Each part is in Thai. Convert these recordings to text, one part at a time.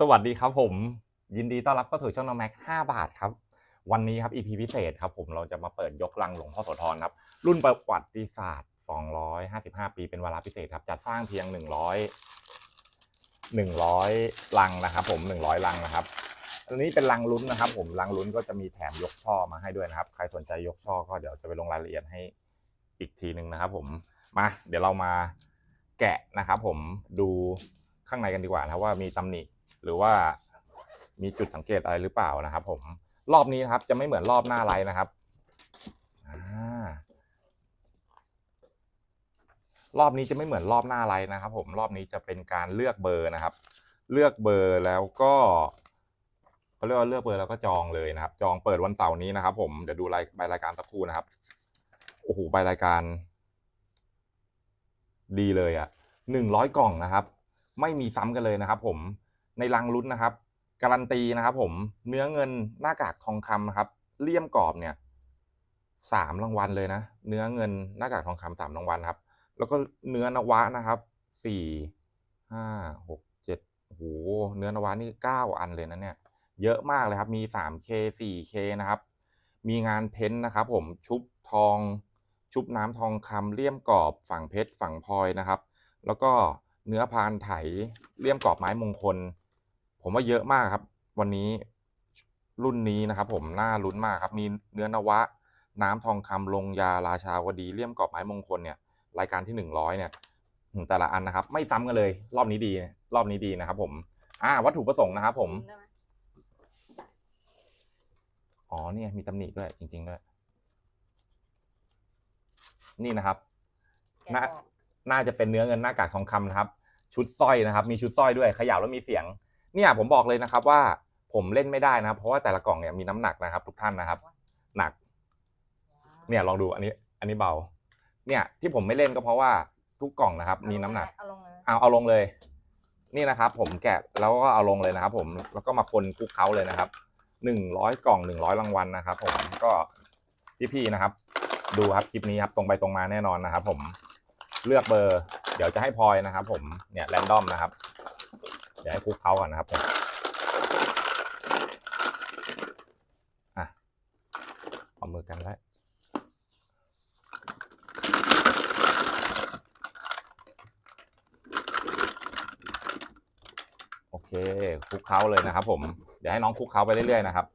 สวัสดีครับผม ยินดีต้อนรับเข้าสู่ช่องนอแม็ก5บาทครับ วันนี้ครับ EP พิเศษครับผมเราจะมาเปิดยกลังหลวงพ่อโสธรครับ รุ่นประวัติศาสตร์ 255 ปีเป็นวาระพิเศษครับ จัดสร้างเพียง 100 100 ลังนะครับผม100 ลังนะครับอันนี้เป็นลังลุ้นนะครับ ผมลังลุ้นก็จะมีแถมยกช่อมาให้ด้วยนะครับ ใครสนใจยกช่อก็เดี๋ยวจะไปลงรายละเอียดให้อีกทีหนึ่งนะครับ ผมมาเดี๋ยวเรามาแกะนะครับ ผมดูข้างในกันดีกว่านะว่ามีตำหนิ หรือว่ามีจุดสังเกตอะไรหรือเปล่านะครับ ผมรอบนี้นะครับจะไม่เหมือนรอบหน้าไลฟ์นะครับอรอบนี้จะไม่เหมือนรอบหน้าไลฟ์นะครับ ผมรอบนี้จะเป็นการเลือกเบอร์นะครับ เลือกเบอร์แล้วก็เขาเรียกว่าเลือกเบอร์แล้วก็จองเลยนะครับ จองเปิดวันเสาร์นี้นะครับ ผมเดี๋ยวดูรายใบรายการสักครู่นะครับโอ้โหใบรายการ ดีเลยอะหนึ่งร้อยกล่องนะครับ ไม่มีซ้ำกันเลยนะครับ ผม ในรังลุ้นนะครับ การันตีนะครับผมเนื้อเงินหน้ากากทองคำนะครับเลี่ยมกรอบเนี่ยสามรางวัลเลยนะ เนื้อเงินหน้ากากทองคำสามรางวัลครับ แล้วก็เนื้อนวะนะครับสี่ห้าหกเจ็ดโอ้โหเนื้อนวะนี่เก้าอันเลยนะเนี่ยเยอะมากเลยครับ มีสามเคสี่เคนะครับ มีงานเพ้นนะครับ ผมชุบทอง ชุบน้ำทองคำเลี่ยมกรอบฝั่งเพชรฝั่งพลอยนะครับ แล้วก็เนื้อพานไถเลี่ยมกรอบไม้มงคล ผมว่าเยอะมากครับ วันนี้รุ่นนี้นะครับ ผมน่าลุ้นมากครับ มีเนื้อนวะ น้ำทองคำลงยาราชาวดีเลี่ยมกรอบไม้มงคลเนี่ย รายการที่หนึ่งร้อยเนี่ยอืมแต่ละอันนะครับ ไม่ซ้ำกันเลย รอบนี้ดี รอบนี้ดีนะครับ ผม อ่า วัตถุประสงค์นะครับผมได้ไหมอ๋อเนี่ยมีตำหนิด้วย จริงๆด้วยนี่นะครับแกะน่าออกน่าจะเป็นเนื้อเงินหน้ากากทองคำนะครับ ชุดสร้อยนะครับ มีชุดสร้อยด้วยเขย่าแล้วมีเสียง เนี่ยผมบอกเลยนะครับว่าผมเล่นไม่ได้นะครับเพราะว่าแต่ละกล่องเนี่ยมีน้ำหนักนะครับ ทุกท่านนะครับ หนัก เนี่ยลองดูอันนี้ อันนี้เบา เนี่ย ที่ผมไม่เล่นก็เพราะว่าทุกกล่องนะครับ มีน้ำหนักเอาลงเลยเอาเอาลงเลย นี่นะครับ ผมแกะแล้วก็เอาลงเลยนะครับ ผมแล้วก็มาคนคลุกเคล้าเลยนะครับหนึ่งร้อยกล่องหนึ่งร้อยรางวัลนะครับ ผมก็พี่ๆนะครับ ดูครับคลิปนี้ครับตรงไปตรงมาแน่นอนนะครับ ผมเลือกเบอร์ เดี๋ยวจะให้พลอยนะครับ ผมเนี่ยแรนดอมนะครับ เดี๋ยวให้คลุกเคล้าก่อนนะครับผมอะเอามือกันไว้วโอเคคลุกเคล้าเลยนะครับ ผม เดี๋ยวให้น้องคลุกเคล้าไปเรื่อยๆนะครับ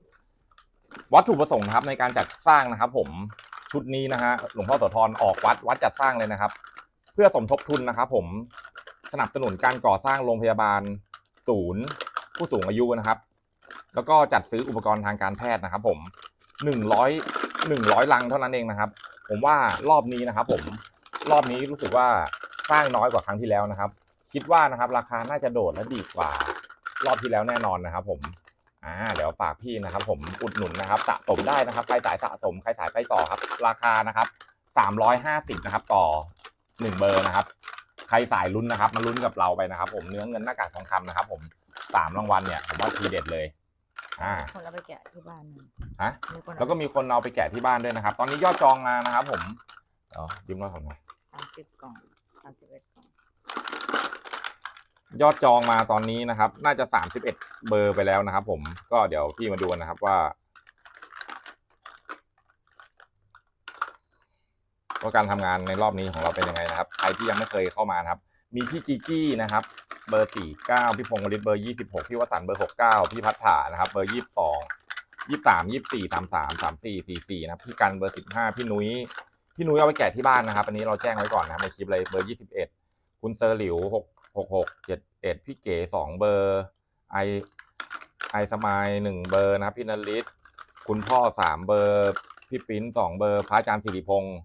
วัตถุประสงค์นะครับในการจัดสร้างนะครับ ผมชุดนี้นะฮะหลวงพ่อโสธรออกวัดวัดจัดสร้างเลยนะครับ เพื่อสมทบทุนนะครับ ผมสนับสนุนการก่อสร้างโรงพยาบาล ศูนย์ผู้สูงอายุนะครับ แล้วก็จัดซื้ออุปกรณ์ทางการแพทย์นะครับ ผมหนึ่งร้อยหนึ่งร้อยลังเท่านั้นเองนะครับ ผมว่ารอบนี้นะครับ ผมรอบนี้รู้สึกว่าสร้างน้อยกว่าครั้งที่แล้วนะครับ คิดว่านะครับราคาน่าจะโดดและดีกว่ารอบที่แล้วแน่นอนนะครับ ผมอ่าเดี๋ยวฝากพี่นะครับ ผมอุดหนุนนะครับ สะสมได้นะครับใครสายสะสมใครสายไปต่อครับ ราคานะครับสามร้อยห้าสิบนะครับ ต่อหนึ่งเบอร์นะครับ ใครสายลุ้นนะครับ มาลุ้นกับเราไปนะครับ ผมเนื้อเงินหน้ากากทองคำนะครับ ผมสามรางวัลเนี่ยผมว่าทีเด็ดเลยอ่าคนเอาไปแกะที่บ้านหนึ่งฮะมีคนเอาแล้วก็มีคนเอาไปแกะที่บ้านด้วยนะครับ ตอนนี้ยอดจองมานะครับ ผมอ๋อยิ้มว่าผมหน่อยสามสิบกล่องสามสิบเอ็ดกล่องยอดจองมาตอนนี้นะครับ น่าจะสามสิบเอ็ดเบอร์ไปแล้วนะครับ ผมก็เดี๋ยวพี่มาดูกันนะครับว่า ว่าการทำงานในรอบนี้ของเราเป็นยังไงนะครับ ใครที่ยังไม่เคยเข้ามานะครับ มีพี่จีจี้นะครับ เบอร์สี่เก้าพี่พงศ์วริศเบอร์ยี่สิบหกพี่วสันต์เบอร์หกเก้าพี่พัฒนานะครับ เบอร์ยี่สิบสองยี่สามยี่สี่สามสามสามสี่สี่สี่นะครับพี่กันเบอร์สิบห้าพี่นุ้ย พี่นุ้ยเอาไปแกะที่บ้านนะครับ อันนี้เราแจ้งไว้ก่อนนะครับในคลิปเลย เบอร์ยี่สิบเอ็ดคุณเซอร์หลิวหกหกหกเจ็ดเอ็ดพี่เก๋สองเบอร์ ไอ ไอสมายหนึ่งเบอร์นะครับ พี่นลิศคุณพ่อสามเบอร์ พี่ปิ้นสองเบอร์ พระอาจารย์สิริพงศ์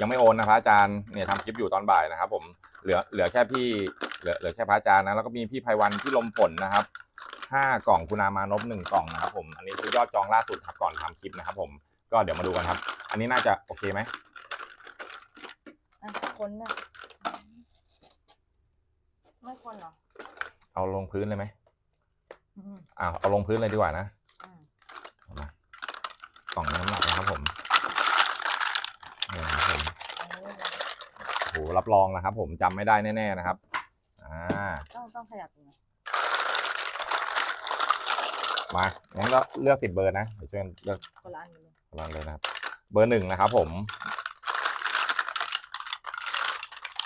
ยังไม่โอนนะพระอาจารย์เนี่ยทำคลิปอยู่ตอนบ่ายนะครับ ผมเหลือเหลือแค่พี่เหลือเหลือแค่พระอาจารย์นะแล้วก็มีพี่ไพวันพี่ลมฝนนะครับห้ากล่องคุณามานพหนึ่งกล่องนะครับ ผมอันนี้คือยอดจองล่าสุดครับก่อนทำคลิปนะครับ ผมก็เดี๋ยวมาดูกันครับ อันนี้น่าจะโอเคไหมอะคนน่ะไม่คนเหรอเอาลงพื้นเลยไหมอืม อ่าเอาลงพื้นเลยดีกว่านะ อืม เอามากล่องน้ำหนักนะครับผมนี่นะครับผม อันนี้เลย โอ้โห รับรองนะครับ ผมจำไม่ได้แน่ๆนะครับอ่าต้องต้องขยับตรงนี้มางั้นก็เลือกติดเบอร์นะเดี๋ยวช่วยกันเลือกคนละอันกันเลยลองเลยนะครับ เบอร์หนึ่งนะครับ ผม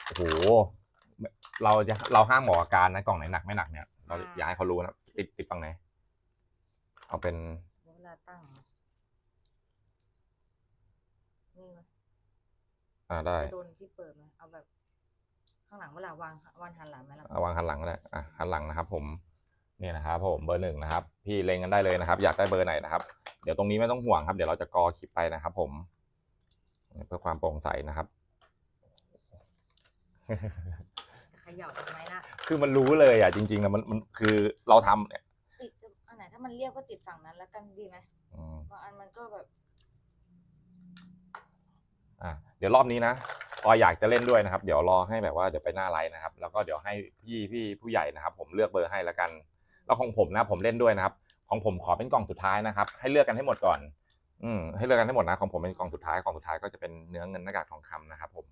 โอ้โหเราจะเราห้ามบอกอาการนะกล่องไหนหนักไม่หนักเนี่ยเราอยากให้เขารู้นะติดติดฝั่งไหนเอาเป็นเวลาตั้งเหรอนี่ไหม อ่าได้จะโดนที่เปิดไหมเอาแบบ ข้างหลังเวลาวางวันหันหลังไหมล่ะเอาวางหันหลังก็ได้อะหันหลังนะครับ ผมเนี่ยนะครับผมเบอร์หนึ่งนะครับ พี่เล็งกันได้เลยนะครับ อยากได้เบอร์ไหนนะครับ เดี๋ยวตรงนี้ไม่ต้องห่วงครับเดี๋ยวเราจะกอคลิปไปนะครับ ผม เพื่อความโปร่งใสนะครับจะเขย่าทำไมล่ะคือมันรู้เลยอะจริงๆนะมันมันคือเราทำเนี่ยติดจะอันไหนถ้ามันเรียบก็ติดฝั่งนั้นแล้วกันดีไหมอืม บางอันมันก็แบบ อะเดี๋ยวรอบนี้นะพออยากจะเล่นด้วยนะครับ เดี๋ยวรอให้แบบว่าเดี๋ยวไปหน้าไลน์นะครับ แล้วก็เดี๋ยวให้พี่พี่ผู้ใหญ่นะครับ ผมเลือกเบอร์ให้แล้วกัน แล้วของผมนะผมเล่นด้วยนะครับ ของผมขอเป็นกล่องสุดท้ายนะครับ ให้เลือกกันให้หมดก่อน อืมให้เลือกกันให้หมดนะของผมเป็นกล่องสุดท้ายกล่องสุดท้ายก็จะเป็นเนื้อเงินหน้ากากทองคำนะครับ ผม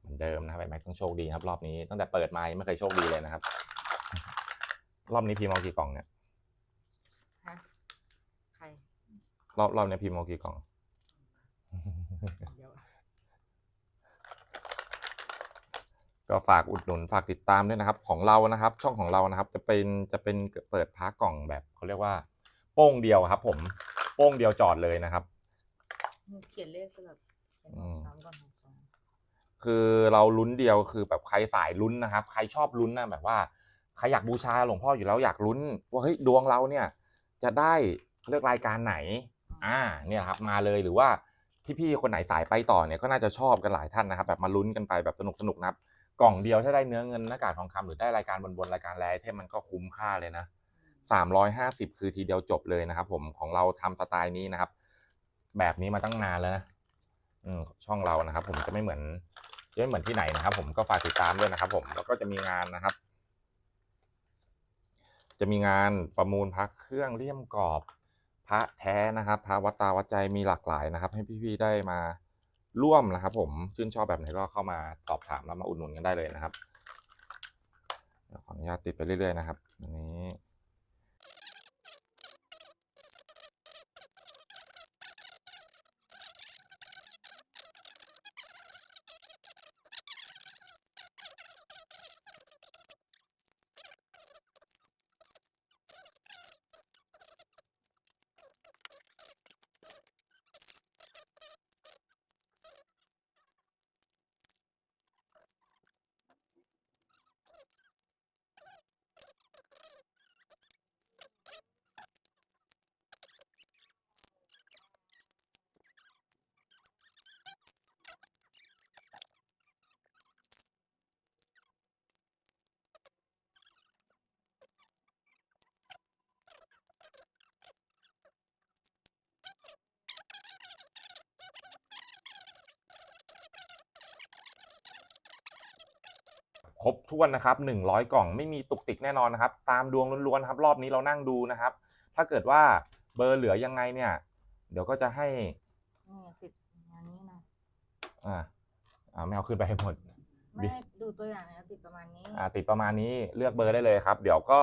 เหมือนเดิมนะครับไอ้แม็กต้องโชคดีครับ รอบนี้ตั้งแต่เปิดมายังไม่เคยโชคดีเลยนะครับ รอบนี้พิมพ์เอากี่กล่องเนี่ยฮะใครรอบรอบนี้พิมพ์เอากี่กล่อง เดี๋ยว ก็ฝากอุดหนุนฝากติดตามด้วยนะครับ ของเรานะครับ ช่องของเรานะครับ จะเป็นจะเป็นเปิดพาร์กล่องแบบเขาเรียกว่าโป้งเดียวครับ ผมโป้งเดียวจอดเลยนะครับมึงเขียนเลขสลับเป็นอืมสามก่อนหกสองคือเราลุ้นเดียวคือแบบใครสายลุ้นนะครับ ใครชอบลุ้นนะแบบว่าใครอยากบูชาหลวงพ่ออยู่แล้วอยากลุ้น ว่าเฮ้ยดวงเราเนี่ยจะได้เลือกรายการไหน อ่าเนี่ยครับมาเลยหรือว่าพี่ๆคนไหนสายไปต่อเนี่ยก็น่าจะชอบกันหลายท่านนะครับ แบบมาลุ้นกันไปแบบสนุกๆนะครับ กล่องเดียวถ้าได้เนื้อเงินหน้ากากทองคำหรือได้รายการบนๆรายการแรไอเทมมันก็คุ้มค่าเลยนะสามร้อยห้าสิบคือทีเดียวจบเลยนะครับ ผมของเราทำสไตล์นี้นะครับ แบบนี้มาตั้งนานแล้วนะอืมช่องเรานะครับ ผมจะไม่เหมือนจะไม่เหมือนที่ไหนนะครับ ผมก็ฝากติดตามด้วยนะครับ ผมแล้วก็จะมีงานนะครับ จะมีงานประมูลพระเครื่องเลี่ยมกรอบพระแท้นะครับพระวัดตาวัดใจมีหลากหลายนะครับ ให้พี่ๆได้มา ร่วมนะครับ ผมชื่นชอบแบบไหนก็เข้ามาสอบถามแล้วมาอุดหนุนกันได้เลยนะครับขออนุญาตติดไปเรื่อยๆนะครับนี่นี้ ครบถ้วนนะครับหนึ่งร้อยกล่องไม่มีตุกติกแน่นอนนะครับ ตามดวงล้วนๆนะครับ รอบนี้เรานั่งดูนะครับ ถ้าเกิดว่าเบอร์เหลือยังไงเนี่ย เดี๋ยวก็จะให้นี่ติดงานนี้นะอ่าอ่าไม่เอาขึ้นไปให้หมด ไม่ให้ดูตัวอย่างนะติดประมาณนี้อ่าติดประมาณนี้เลือกเบอร์ได้เลยครับ เดี๋ยวก็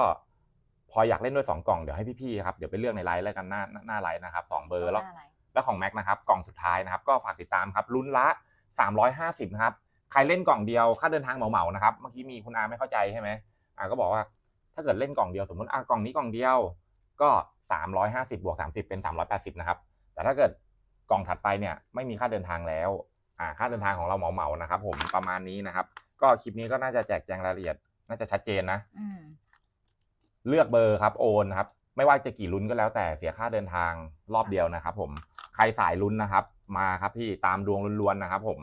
พออยากเล่นด้วยสองกล่องเดี๋ยวให้พี่ๆครับเดี๋ยวไปเลือกในไลน์แล้วกันหน้าหน้าไลน์นะครับสองเบอร์แล้วหน้าอะไรแล้วของแม็กนะครับกล่องสุดท้ายนะครับ ก็ฝากติดตามครับลุ้นละ 350นะครับ ใครเล่นกล่องเดียวค่าเดินทางเหมาๆนะครับเมื่อกี้มีคุณอาไม่เข้าใจใช่ไหมอาก็บอกว่าถ้าเกิดเล่นกล่องเดียวสมมติอะกล่องนี้กล่องเดียวก็ 350บวก30 เป็น 380นะครับแต่ถ้าเกิดกล่องถัดไปเนี่ยไม่มีค่าเดินทางแล้วอ่าค่าเดินทางของเราเหมาๆนะครับ ผมประมาณนี้นะครับ ก็คลิปนี้ก็น่าจะแจกแจงรายละเอียด น่าจะชัดเจนนะอืมเลือกเบอร์ครับโอนครับไม่ว่าจะกี่ลุ้นก็แล้วแต่เสียค่าเดินทางรอบเดียวนะครับ ผมใครสายลุ้นนะครับ มาครับพี่ตามดวงล้วนๆนะครับ ผม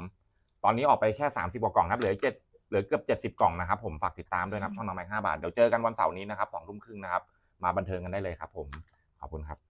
ตอนนี้ออกไปแค่ 30กว่ากล่องนะครับเหลือเจ็ดเหลือเกือบ70 กล่องนะครับผมฝากติดตามด้วยนะครับช่องน้องไม้ห้าบาทเดี๋ยวเจอกันวันเสาร์นี้นะครับสองทุ่มครึ่งนะครับมาบันเทิงกันได้เลยครับผมขอบคุณครับ